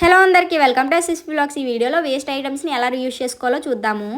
Hello అందరికీ welcome to SS blogs. ఈ వీడియోలో వేస్ట్ ఐటమ్స్ని ఎలా యూస్ చేసుకోవాలో చూద్దాము.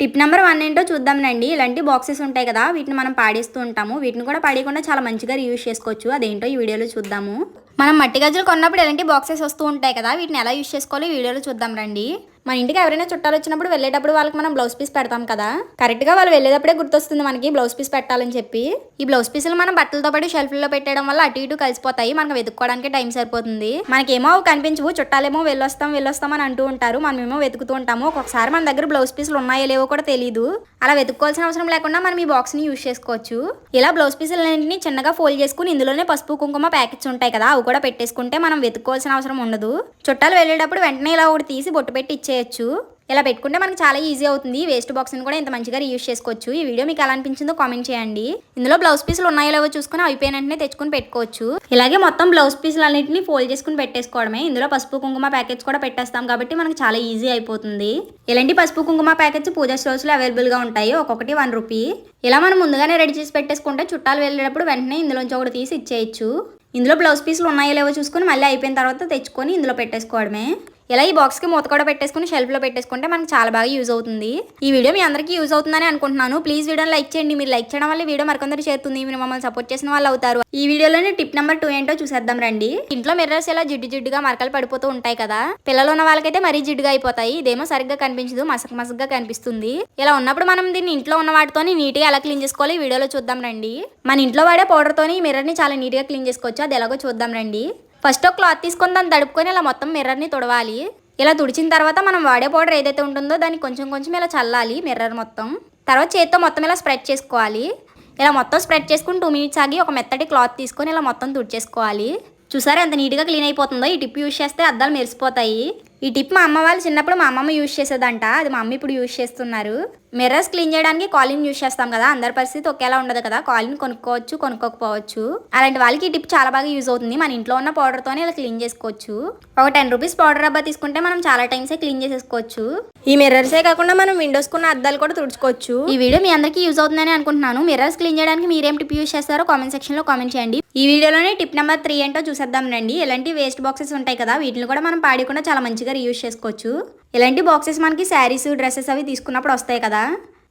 టిప్ నెంబర్ వన్ ఏంటో చూద్దాంనండి ఇలాంటి బాక్సెస్ ఉంటాయి కదా వీటిని మనం పాడేస్తూ ఉంటాము. వీటిని కూడా పాడేయకుండా చాలా మంచిగా యూస్ చేసుకోవచ్చు. అదేంటో ఈ వీడియోలో చూద్దాము. మనం మట్టి గజ్జలు కొన్నప్పుడు ఇలాంటి బాక్సెస్ వస్తూ ఉంటాయి కదా వీటిని ఎలా యూస్ చేసుకోవాలో ఈ వీడియోలో చూద్దాం రండి. మన ఇంటికి ఎవరైనా చుట్టాలు వచ్చినప్పుడు వెళ్ళేటప్పుడు వాళ్ళకి మనం బ్లౌజ్ పీస్ పెడతాం కదా. కరెక్ట్గా వాళ్ళు వెళ్ళేటప్పుడే గుర్తొస్తుంది మనకి బ్లౌజ్ పీస్ పెట్టాలని చెప్పి. ఈ బ్లౌజ్ పీసులు మనం బట్టలతో పాటు షెల్ఫ్లో పెట్టడం వల్ల అటు ఇటు కలిసిపోతాయి మనకు వెతుక్కోవడానికి టైం సరిపోతుంది. మనకేమో కనిపించవు చుట్టాలేమో వెళ్ళొస్తాం వెళ్ళొస్తాం అని అంటూ ఉంటారు మనమేమో వెతుకుతూ ఉంటాము. ఒక్కొక్కసారి మన దగ్గర బ్లౌజ్ పీసులు ఉన్నాయో లేవో కూడా తెలియదు అలా వెతుక్కోవాల్సిన అవసరం లేకుండా మనం ఈ బాక్స్ని యూజ్ చేసుకోవచ్చు. ఇలా బ్లౌజ్ పీసులన్నింటినీ చిన్నగా ఫోల్డ్ చేసుకుని ఇందులోనే పసుపు కుంకుమ ప్యాకెట్స్ ఉంటాయి కదా అవి కూడా పెట్టేసుకుంటే మనం వెతుక్కోవాల్సిన అవసరం ఉండదు. చుట్టాలు వెళ్ళేటప్పుడు వెంటనే ఇలా ఒకటి తీసి బొట్టు పెట్టి ఇచ్చే ఇచ్చేయచ్చు ఇలా పెట్టుకుంటే మనకి చాలా ఈజీ అవుతుంది. వేస్ట్ బాక్స్ని కూడా ఇంత మంచిగా యూస్ చేసుకోవచ్చు. ఈ వీడియో మీకు ఎలా అనిపించిందో కామెంట్ చేయండి. ఇందులో బ్లౌజ్ పీసులు ఉన్నాయో లేవో చూసుకుని అయిపోయిన వెంటనే తెచ్చుకుని పెట్టుకోవచ్చు. ఇలాగే మొత్తం బ్లౌజ్ పీసులు అన్నింటినీ ఫోల్డ్ చేసుకుని పెట్టేసుకోవడమే. ఇందులో పసుపు కుంకుమ ప్యాకెట్స్ కూడా పెట్టేస్తాం కాబట్టి మనకు చాలా ఈజీ అయిపోతుంది. ఇలాంటి పసుపు కుంకుమ ప్యాకెట్స్ పూజా స్టోర్స్లో అవైలబుల్గా ఉంటాయి. ఒక్కొక్కటి వన్ రూపీ ఇలా మనం ముందుగానే రెడీ చేసి పెట్టేసుకుంటే చుట్టాలు వెళ్ళేటప్పుడు వెంటనే ఇందులోంచి ఒకటి తీసి ఇచ్చేయచ్చు. ఇందులో బ్లౌజ్ పీసులు ఉన్నాయో లేవో చూసుకొని మళ్ళీ అయిపోయిన తర్వాత తెచ్చుకొని ఇందులో పెట్టేసుకోవడమే. ఇలా ఈ బాక్స్కి మూత కూడా పెట్టేసుకుని షెల్ఫ్లో పెట్టేసుకుంటే మనకు చాలా బాగా యూజ్ అవుతుంది. ఈ వీడియో మీ అందరికీ యూజ్ అవుతుందని అనుకుంటున్నాను. ప్లీజ్ వీడియోని లైక్ చేయండి. మీరు లైక్ చేయడం వల్ల వీడియో మరికొందరు చేరుతుంది. మీరు మమ్మల్ని సపోర్ట్ చేసిన వాళ్ళు అవుతారు. ఈ వీడియోలోనే టిప్ నెంబర్ టూ ఏంటో చూసేద్దాం రండి. ఇంట్లో మిర్రర్స్ ఇలా జిడ్డు జిడ్డుగా మరకలు పడిపోతూ ఉంటాయి కదా. పిల్లలు ఉన్న వాళ్ళకైతే మరీ జిడ్డుగా అయిపోతాయి. ఇదేమో సరిగ్గా కనిపించదు. మసక మసగ్గా కనిపిస్తుంది. ఇలా ఉన్నప్పుడు మనం దీన్ని ఇంట్లో ఉన్న వాటితోని నీట్గా ఎలా క్లీన్ చేసుకోవాలి ఈ వీడియోలో చూద్దాం రండి. మన ఇంట్లో వాడే పౌడర్తోని ఈ మిర్రర్ని చాలా నీట్గా క్లీన్ చేసుకోవచ్చు. అది ఎలాగో చూద్దాం రండి. ఫస్ట్ ఒక క్లాత్ తీసుకొని దాన్ని తడుపుకొని ఇలా మొత్తం మిర్రర్ని తుడవాలి. ఇలా తుడిచిన తర్వాత మనం వాడే పౌడర్ ఏదైతే ఉంటుందో దాన్ని కొంచెం కొంచెం ఇలా చల్లాలి మిర్రర్ మొత్తం. తర్వాత చేత్తో మొత్తం ఇలా స్ప్రెడ్ చేసుకోవాలి. ఇలా మొత్తం స్ప్రెడ్ చేసుకుని టూ మినిట్స్ ఆగి ఒక మెత్తటి క్లాత్ తీసుకొని ఇలా మొత్తం తుడిచేసుకోవాలి. చూసారా ఎంత నీట్గా క్లీన్ అయిపోతుందో? ఈ టిప్ యూజ్ చేస్తే అద్దాలు మెరిసిపోతాయి. ఈ టిప్ మా అమ్మ వాళ్ళు చిన్నప్పుడు మా అమ్మమ్మ యూజ్ చేసేదంట. అది మా అమ్మ ఇప్పుడు యూజ్ చేస్తున్నారు. మిర్రర్స్ క్లీన్ చేయడానికి కాలిన్ యూస్ చేస్తాం కదా అందరి పరిస్థితి ఒకేలా ఉండదు కదా కాలిన్ కొనుక్కోవచ్చు కొనుక్కోకపోవచ్చు. అలాంటి వాళ్ళకి ఈ టిప్ చాలా బాగా యూజ్ అవుతుంది. మన ఇంట్లో ఉన్న పౌడర్తోనే ఇలా క్లీన్ చేసుకోవచ్చు. ఒక టెన్ రూపీస్ పౌడర్ డబ్బా తీసుకుంటే మనం చాలా టైమ్సే క్లీన్ చేసేసుకోవచ్చు. ఈ మిర్రర్సే కాకుండా మనం విండోస్ కున్న అద్దాలు కూడా తుడుచుకోవచ్చు. ఈ వీడియో మీ అందరికీ యూజ్ అవుతుందని అనుకుంటున్నాను. మిర్రర్స్ క్లీన్ చేయడానికి మీరేం టిప్ యూస్ చేస్తారో కామెంట్ సెక్షన్లో కామెంట్ చేయండి. ఈ వీడియోలోనే టిప్ నెంబర్ త్రీ ఏంటో చూసేద్దాం రండి. ఇలాంటి వేస్ట్ బాక్సెస్ ఉంటాయి కదా వీటిని కూడా మనం పాడకుండా చాలా మంచిగా యూస్ చేసుకోవచ్చు. ఇలాంటి బాక్సెస్ మనకి శారీస్ డ్రెస్సెస్ అవి తీసుకున్నప్పుడు వస్తాయి కదా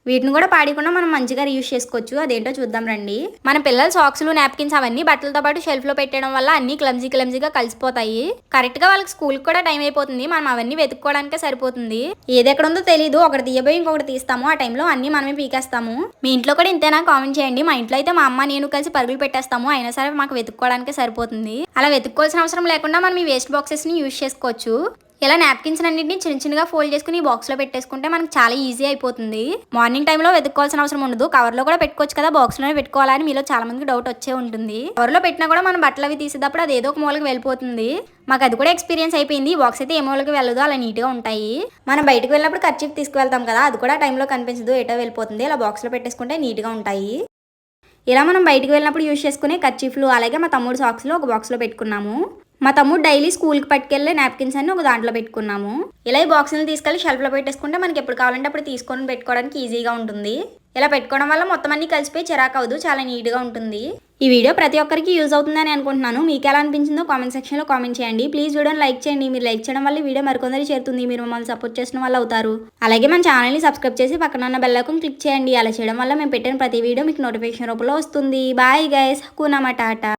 వీటిని కూడా పాడకుండా మనం మంచిగా రీయూస్ చేసుకోవచ్చు. అదేంటో చూద్దాం రండి. మన పిల్లల సాక్స్లు నాప్కిన్స్ అవన్నీ బట్టలతో పాటు షెల్ఫ్లో పెట్టడం వల్ల అన్ని క్లమ్జీ క్లమ్జీగా కలిసిపోతాయి. కరెక్ట్గా వాళ్ళకి స్కూల్ కూడా టైం అయిపోతుంది. మనం అవన్నీ వెతుక్కోవడానికే సరిపోతుంది. ఏది ఎక్కడ ఉందో తెలియదు ఒకటి తీయబోయి ఇంకొకటి తీస్తాము. ఆ టైంలో అన్ని మనమే పీకేస్తాము. మీ ఇంట్లో కూడా ఇంతేనా? కామెంట్ చేయండి. మా ఇంట్లో అయితే మా అమ్మ నేను కలిసి పరుగులు పెట్టేస్తాము. అయినా సరే మాకు వెతుక్కోవడానికే సరిపోతుంది. అలా వెతుక్కోవాల్సిన అవసరం లేకుండా మనం ఈ వేస్ట్ బాక్సెస్ని యూస్ చేసుకోవచ్చు. ఇలా నాప్కిన్స్ అన్నింటినీ చిన్న చిన్నగా ఫోల్డ్ చేసుకుని బాక్స్లో పెట్టేసుకుంటే మనకి చాలా ఈజీ అయిపోతుంది. మార్నింగ్ టైంలో వెతుక్కోవాల్సిన అవసరం ఉండదు. కవర్లో కూడా పెట్టుకోవచ్చు కదా బాక్స్లోనే పెట్టుకోవాలని మీలో చాలా మందికి డౌట్ వచ్చే ఉంటుంది. కవర్లో పెట్టినా కూడా మనం బట్టలు అవి తీసేటప్పుడు అది ఏదో ఒక మూలకి వెళ్ళిపోతుంది. మాకు అది కూడా ఎక్స్పీరియన్స్ అయిపోయింది. బాక్స్ అయితే ఏ మూలకి వెళ్ళదు అలా నీట్గా ఉంటాయి. మనం బయటకు వెళ్ళినప్పుడు ఖర్చు తీసుకువెళ్తాం కదా అది కూడా టైంలో కనిపించదు. ఎటో వెళ్ళిపోతుంది. ఇలా బాక్స్లో పెట్టేసుకుంటే నీట్గా ఉంటాయి. ఇలా మనం బయటకు వెళ్ళినప్పుడు యూజ్ చేసుకునే కర్చీఫ్లు అలాగే మా తమ్ముడు సాక్స్లో ఒక బాక్స్లో పెట్టుకున్నాము. మా తమ్ముడు డైలీ స్కూల్కి పట్టుకెళ్ళే నాప్కిన్స్ అన్ని ఒక దాంట్లో పెట్టుకున్నాము. ఇలా ఈ బాక్సులు తీసుకెళ్ళి షెల్ఫ్లో పెట్టేసుకుంటే మనకి ఎప్పుడు కావాలంటే అప్పుడు తీసుకొని పెట్టుకోవడానికి ఈజీగా ఉంటుంది. ఇలా పెట్టుకోవడం వల్ల మొత్తం అన్ని కలిసిపోయి చిరాకు అవ్వదు చాలా నీట్గా ఉంటుంది. ఈ వీడియో ప్రతి ఒక్కరికి యూజ్ అవుతుందని అనుకుంటున్నాను. మీకు ఎలా అనిపించిందో కామెంట్ సెక్షన్లో కామెంట్ చేయండి. ప్లీజ్ వీడియోని లైక్ చేయండి. మీరు లైక్ చేయడం వల్ల వీడియో మరికొందరు చేరుతుంది. మీరు మమ్మల్ని సపోర్ట్ చేసిన వాళ్ళు అవుతారు. అలాగే మన ఛానల్ని సబ్స్క్రైబ్ చేసి పక్కన ఉన్న బెల్ క్లిక్ చేయండి. అలా చేయడం వల్ల మేము పెట్టిన ప్రతి వీడియో మీకు నోటిఫికేషన్ రూపంలో వస్తుంది. Bye guys కూనామా Tata